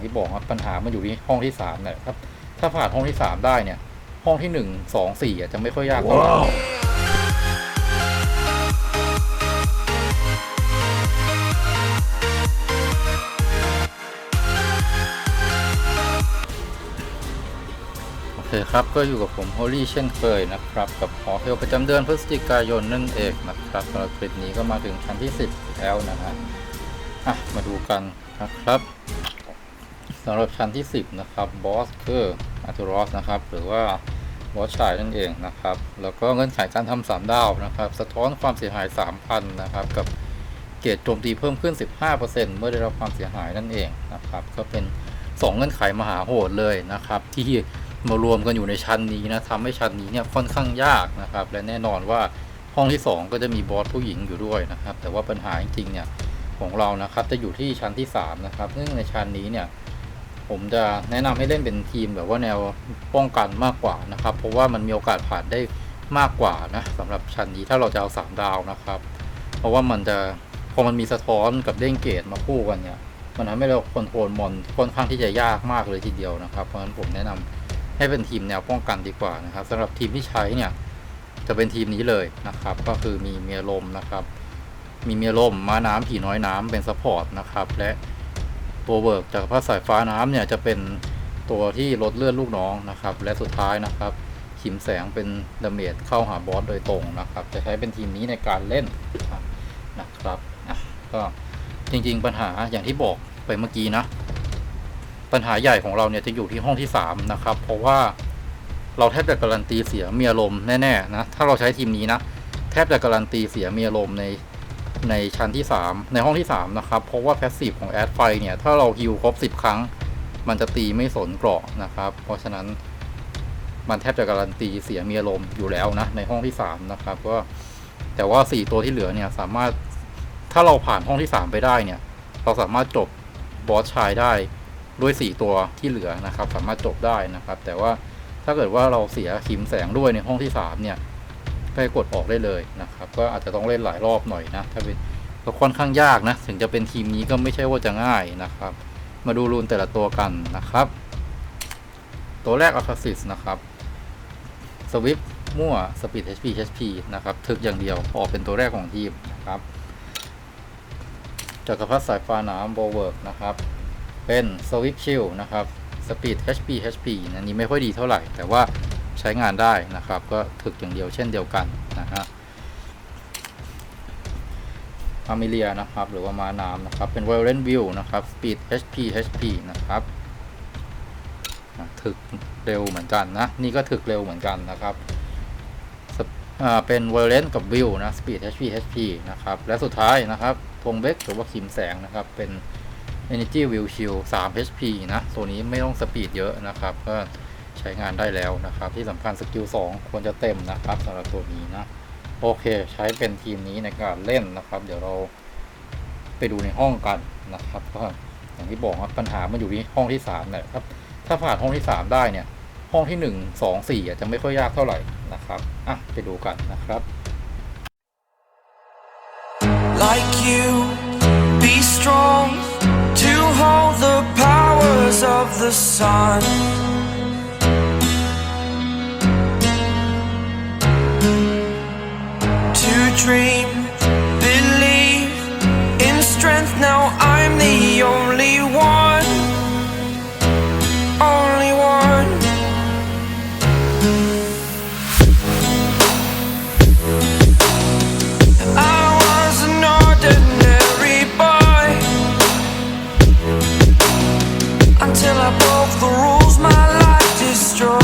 อย่างที่บอกครับปัญหามันอยู่ที่ห้องที่สามเนี่ยครับ ถ้าผ่านห้องที่สามได้เนี่ย ห้องที่หนึ่งสองสี่อะจะไม่ค่อยยากเท่าไหร่โอเคครับ ก็อยู่กับผมโฮลี่เช่นเคยนะครับ กับหอเทลประจำเดือนพฤศจิกายนนั่นเองนะครับสำหรับคลิปนี้ก็มาถึงชั้นที่ 10 แล้วนะฮะอะ มาดูกันนะครับสำหรับชั้นที่ 10 นะครับบอสคืออาร์ทูรอสนะครับ หรือว่าบอสชายนั่นเองนะครับ แล้วก็เงื่อนไขการทำสามดาวนะครับ สะท้อนความเสียหาย 3,000 นะครับ กับเกรดโจมตีเพิ่มขึ้น 15%เมื่อได้รับความเสียหายนั่นเองนะครับ ก็เป็น 2 เงื่อนไขมหาโหดเลยนะครับ ที่มารวมกันอยู่ในชั้นนี้นะทำให้ชั้นนี้เนี่ยค่อนข้างยากนะครับ และแน่นอนว่าห้องที่ 2 ก็จะมีบอสผู้หญิงอยู่ด้วยนะครับ แต่ว่าปัญหาจริงๆเนี่ยของเรานะครับจะอยู่ที่ชั้นที่ 3 นะครับ ซึ่งในชั้นนี้เนี่ย ผมจะแนะนำให้เล่นเป็นทีมแบบว่าแนวป้องกันมากกว่านะครับ เพราะว่ามันมีโอกาสผ่านได้มากกว่านะสำหรับชั้นนี้ถ้าเราจะเอาสามดาวนะครับ เพราะว่ามันจะพอมันมีสะท้อนกับเด้งเกตมาคู่กันเนี่ยมันทำให้เราคอนโทรลมอนค่อนข้างที่จะยากมากเลยทีเดียวนะครับ เพราะฉะนั้นผมแนะนำให้เป็นทีมแนวป้องกันดีกว่านะครับสำหรับทีมที่ใช้เนี่ยจะเป็นทีมนี้เลยนะครับ ก็คือมีเมียลมนะครับ มีเมียลมม้าน้ำผีน้อยน้ำเป็นซัพพอร์ตนะครับและ ตัวเวิกจากพระสายฟ้าน้ำเนี่ยจะเป็นตัวที่ลดเลือดลูกน้องนะครับ และสุดท้ายนะครับขิมแสงเป็นดาเมจเข้าหาบอสโดยตรงนะครับ จะใช้เป็นทีมนี้ในการเล่นนะครับอะก็จริงๆปัญหาอย่างที่บอกไปเมื่อกี้นะ ปัญหาใหญ่ของเราเนี่ยจะอยู่ที่ห้องที่ 3 นะครับ เพราะว่าเราแทบจะการันตีเสียมีอารมณ์แน่ๆนะถ้าเราใช้ทีมนี้นะแทบจะการันตีเสียมีอารมณ์ใน ในชั้นที่ 3 ในห้องที่ 3 นะครับ เพราะว่าแพสซีฟของแอดไฟเนี่ย ถ้าเราฮิวครบ 10 ครั้ง มันจะตีไม่สนเกราะนะครับ เพราะฉะนั้นมันแทบจะการันตีเสียมีอารมณ์อยู่แล้วนะ ในห้องที่ 3 นะครับก็แต่ว่า 4 ตัวที่เหลือเนี่ยสามารถถ้าเราผ่านห้องที่ 3 ไปได้เนี่ย เราสามารถจบบอสชายได้ด้วย 4 ตัวที่เหลือนะครับ สามารถจบได้นะครับ แต่ว่าถ้าเกิดว่าเราเสียขิมแสงด้วยในห้องที่ 3 เนี่ย ก็กดออกได้เลยนะครับ ก็อาจจะต้องเล่นหลายรอบหน่อยนะ ถ้าเป็นก็ค่อนข้างยากนะ ถึงจะเป็นทีมนี้ก็ไม่ใช่ว่าจะง่ายนะครับ มาดูรูนแต่ละตัวกันนะครับ ตัวแรกอัลคาซิสนะครับสวิปมั่วสปีด HP HP นะครับ ถึกอย่างเดียวออกเป็นตัวแรกของทีมนะครับจักรพรรดิสายฟ้าน้ำโบเวิร์กนะครับ เป็นสวิปชิลนะครับสปีด HP HP อันนี้ไม่ค่อยดีเท่าไหร่ แต่ว่า ใช้งานได้นะครับ ก็ถึกอย่างเดียวเช่นเดียวกันนะฮะอามิเลียนะครับ หรือว่ามาน้ำนะครับ เป็น Violent View นะครับ Speed HP HP นะครับถึกเร็วเหมือนกันนะ นี่ก็ถึกเร็วเหมือนกันนะครับเป็น Violent กับ View นะ Speed HP HP นะครับ และสุดท้ายนะครับธงเบกหรือว่าคิมแสงนะครับ เป็น Energy View Shield 3 HP นะ ตัวนี้ไม่ต้องสปีดเยอะนะครับ ก็ ใช้งานได้แล้วนะครับ ที่สำคัญสกิล2ควรจะเต็มนะครับสำหรับตัวนี้นะโอเค ใช้เป็นทีมนี้ในการเล่นนะครับ เดี๋ยวเราไปดูในห้องกันนะครับก็อย่างที่บอกครับปัญหามันอยู่ที่ห้องที่3เนี่ยครับถ้าผ่านห้องที่ 3 ได้เนี่ย ห้องที่ 1 2 4อะจะไม่ค่อยยากเท่าไหร่นะครับอะไปดูกันนะครับ like you. Be strong to hold the powers of the sun. Dream, believe in strength. Now I'm the only one. Only one. I was an ordinary boy until I broke the rules. My life destroyed.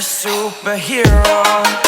superhero.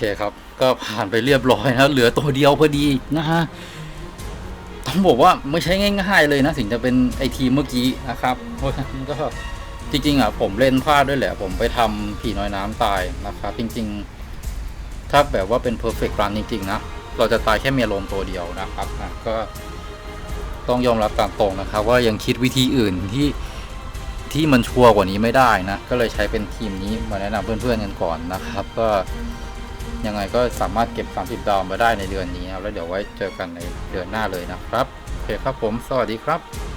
You're a superhero. ก็ผ่านไปเรียบร้อยนะเหลือตัวเดียวพอดีนะฮะต้องบอกว่าไม่ใช่ง่ายๆเลยนะถึงจะเป็นไอทีเมื่อกี้นะครับเพราะฉะนั้นก็จริงๆอะผมเล่นพลาดด้วยแหละ ผมไปทำผีน้อยน้ำตายนะครับ จริงๆ ถ้าแบบว่าเป็น perfect run จริง ๆ นะ เราจะตายแค่เมียลมตัวเดียวนะครับนะก็ต้องยอมรับตามตรงนะครับ ว่ายังคิดวิธีอื่นที่ที่มันชัวร์กว่านี้ไม่ได้นะ ก็เลยใช้เป็นทีมนี้มาแนะนำเพื่อนๆกันก่อนนะครับ ก็ ยังไงก็สามารถเก็บ 30 ดาวมาได้ในเดือนนี้แล้วเดี๋ยวไว้เจอกันในเดือนหน้าเลยนะครับโอเคครับผม สวัสดีครับ